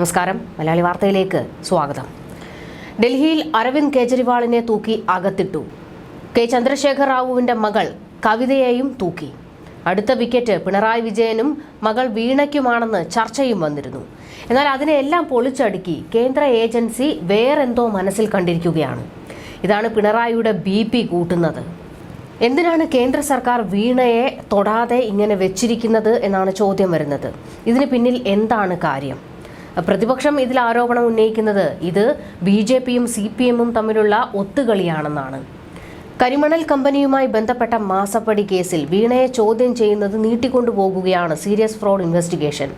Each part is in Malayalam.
നമസ്കാരം. മലയാളി വാർത്തയിലേക്ക് സ്വാഗതം. ഡൽഹിയിൽ അരവിന്ദ് കേജ്രിവാളിനെ തൂക്കി അകത്തിട്ടു. കെ. ചന്ദ്രശേഖർ റാവുവിന്റെ മകൾ കവിതയെയും തൂക്കി. അടുത്ത വിക്കറ്റ് പിണറായി വിജയനും മകൾ വീണയ്ക്കുമാണെന്ന് ചർച്ചയും വന്നിരുന്നു. എന്നാൽ അതിനെല്ലാം പൊളിച്ചടുക്കി കേന്ദ്ര ഏജൻസി വേറെന്തോ മനസ്സിൽ കണ്ടിരിക്കുകയാണ്. ഇതാണ് പിണറായിയുടെ ബി പി കൂട്ടുന്നത്. എന്തിനാണ് കേന്ദ്ര സർക്കാർ വീണയെ തൊടാതെ ഇങ്ങനെ വെച്ചിരിക്കുന്നത് എന്നാണ് ചോദ്യം വരുന്നത്. ഇതിന് പിന്നിൽ എന്താണ് കാര്യം? പ്രതിപക്ഷം ഇതിൽ ആരോപണം ഉന്നയിക്കുന്നത് ഇത് ബി ജെ പിയും സി പി എമ്മും തമ്മിലുള്ള ഒത്തുകളിയാണെന്നാണ്. കരിമണൽ കമ്പനിയുമായി ബന്ധപ്പെട്ട മാസപ്പടി കേസിൽ വീണയെ ചോദ്യം ചെയ്യുന്നത് നീട്ടിക്കൊണ്ടുപോകുകയാണ് സീരിയസ് ഫ്രോഡ് ഇൻവെസ്റ്റിഗേഷൻ.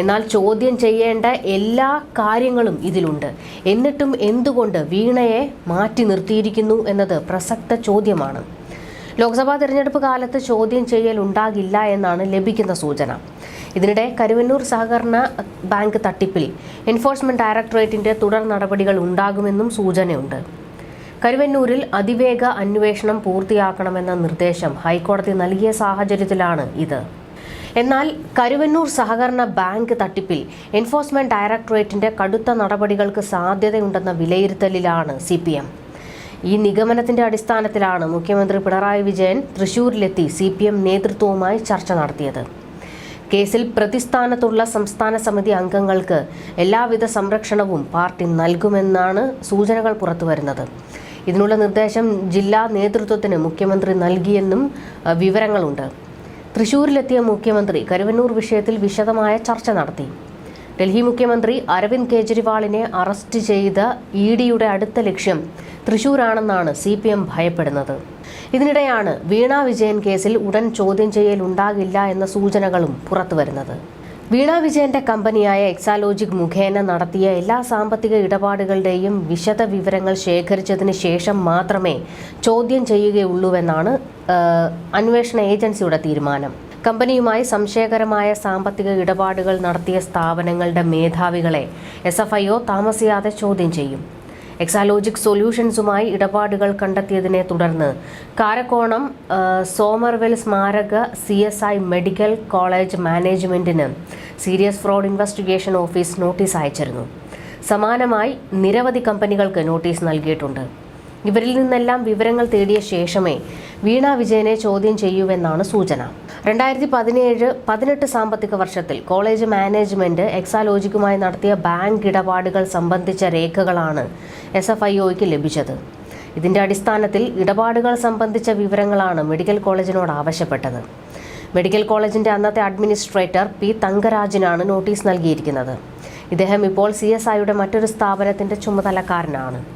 എന്നാൽ ചോദ്യം ചെയ്യേണ്ട എല്ലാ കാര്യങ്ങളും ഇതിലുണ്ട്. എന്നിട്ടും എന്തുകൊണ്ട് വീണയെ മാറ്റി നിർത്തിയിരിക്കുന്നു എന്നത് പ്രസക്ത ചോദ്യമാണ്. ലോക്സഭാ തെരഞ്ഞെടുപ്പ് കാലത്ത് ചോദ്യം ചെയ്യൽ ഉണ്ടാകില്ല എന്നാണ് ലഭിക്കുന്ന സൂചന. ഇതിനിടെ കരുവന്നൂർ സഹകരണ ബാങ്ക് തട്ടിപ്പിൽ എൻഫോഴ്സ്മെന്റ് ഡയറക്ടറേറ്റിന്റെ തുടർ നടപടികൾ ഉണ്ടാകുമെന്നും സൂചനയുണ്ട്. കരുവന്നൂരിൽ അതിവേഗ അന്വേഷണം പൂർത്തിയാക്കണമെന്ന നിർദ്ദേശം ഹൈക്കോടതി നൽകിയ സാഹചര്യത്തിലാണ് ഇത്. എന്നാൽ കരുവന്നൂർ സഹകരണ ബാങ്ക് തട്ടിപ്പിൽ എൻഫോഴ്സ്മെന്റ് ഡയറക്ടറേറ്റിന്റെ കടുത്ത നടപടികൾക്ക് സാധ്യതയുണ്ടെന്ന വിലയിരുത്തലിലാണ് സി പി എം. ഈ നിഗമനത്തിന്റെ അടിസ്ഥാനത്തിലാണ് മുഖ്യമന്ത്രി പിണറായി വിജയൻ തൃശൂരിലെത്തി സി പി എം നേതൃത്വവുമായി ചർച്ച നടത്തിയത്. കേസിൽ പ്രതിസ്ഥാനത്തുള്ള സംസ്ഥാന സമിതി അംഗങ്ങൾക്ക് എല്ലാവിധ സംരക്ഷണവും പാർട്ടി നൽകുമെന്നാണ് സൂചനകൾ പുറത്തുവരുന്നത്. ഇതിനുള്ള നിർദ്ദേശം ജില്ലാ നേതൃത്വത്തിന് മുഖ്യമന്ത്രി നൽകിയെന്നും വിവരങ്ങളുണ്ട്. തൃശൂരിലെത്തിയ മുഖ്യമന്ത്രി കരുവന്നൂർ വിഷയത്തിൽ വിശദമായ ചർച്ച നടത്തി. ഡൽഹി മുഖ്യമന്ത്രി അരവിന്ദ് കെജ്രിവാളിനെ അറസ്റ്റ് ചെയ്ത ഇ ഡിയുടെ അടുത്ത ലക്ഷ്യം തൃശൂരാണെന്നാണ് സി പി എം ഭയപ്പെടുന്നത്. ഇതിനിടെയാണ് വീണ വിജയൻ കേസിൽ ഉടൻ ചോദ്യം ചെയ്യൽ ഉണ്ടാകില്ല എന്ന സൂചനകളും പുറത്തുവരുന്നത്. വീണ വിജയന്റെ കമ്പനിയായ എക്സാലോജിക് മുഖേന നടത്തിയ എല്ലാ സാമ്പത്തിക ഇടപാടുകളുടെയും വിശദ വിവരങ്ങൾ ശേഖരിച്ചതിന് ശേഷം മാത്രമേ ചോദ്യം ചെയ്യുകയുള്ളൂവെന്നാണ് അന്വേഷണ ഏജൻസിയുടെ തീരുമാനം. കമ്പനിയുമായി സംശയകരമായ സാമ്പത്തിക ഇടപാടുകൾ നടത്തിയ സ്ഥാപനങ്ങളുടെ മേധാവികളെ എസ് എഫ് ഐ ഒ താമസിയാതെ ചോദ്യം ചെയ്യും. എക്സാലോജിക് സൊല്യൂഷൻസുമായി ഇടപാടുകൾ കണ്ടെത്തിയതിനെ തുടർന്ന് കാരക്കോണം സോമർവെൽ സ്മാരക C S I medical college മാനേജ്മെന്റിന് serious fraud investigation office notice അയച്ചിരുന്നു. സമാനമായി നിരവധി കമ്പനികൾക്ക് നോട്ടീസ് നൽകിയിട്ടുണ്ട്. ഇവരിൽ നിന്നെല്ലാം വിവരങ്ങൾ തേടിയ ശേഷമേ വീണ വിജയനെ ചോദ്യം ചെയ്യുമെന്നാണ് സൂചന. രണ്ടായിരത്തി പതിനേഴ് പതിനെട്ട് സാമ്പത്തിക വർഷത്തിൽ കോളേജ് മാനേജ്മെന്റ് എക്സാലോജിക്കുമായി നടത്തിയ ബാങ്ക് ഇടപാടുകൾ സംബന്ധിച്ച രേഖകളാണ് എസ് എഫ് ഐ ഒക്ക് ലഭിച്ചത്. ഇതിന്റെ അടിസ്ഥാനത്തിൽ ഇടപാടുകൾ സംബന്ധിച്ച വിവരങ്ങളാണ് മെഡിക്കൽ കോളേജിനോട് ആവശ്യപ്പെട്ടത്. മെഡിക്കൽ കോളേജിന്റെ അന്നത്തെ അഡ്മിനിസ്ട്രേറ്റർ പി തങ്കരാജിനാണ് നോട്ടീസ് നൽകിയിരിക്കുന്നത്. ഇദ്ദേഹം ഇപ്പോൾ സി എസ് ഐയുടെ മറ്റൊരു സ്ഥാപനത്തിന്റെ ചുമതലക്കാരനാണ്.